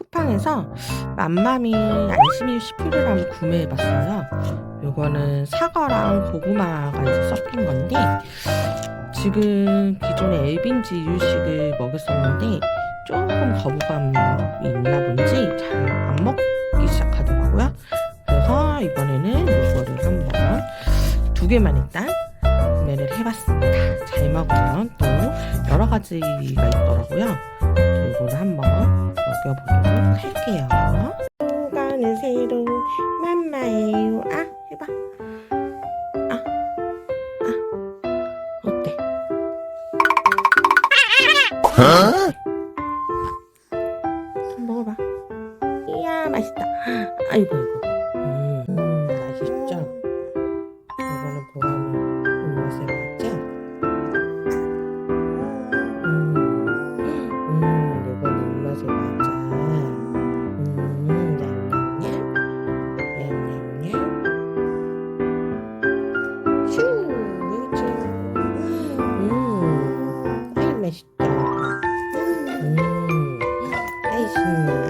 쿠팡에서 맘마미 안심이 슈프를 한번 구매해봤어요. 요거는 사과랑 고구마가 이제 섞인 건데 지금 기존에 엘빈지 이유식을 먹였었는데 조금 거부감이 있나 본지 잘 안 먹기 시작하더라고요. 그래서 이번에는 이거를 한번 두 개만 일단 구매를 해봤습니다. 잘 먹으면 또 여러 가지가 있더라고요. 이거를 한번 먹여보도록 할게요. 가는 새로운 맘마예요. 아, 해봐. 아, 아, 어때? 한번 먹어봐. 이야, 맛있다. 아이고, 아이고. 맛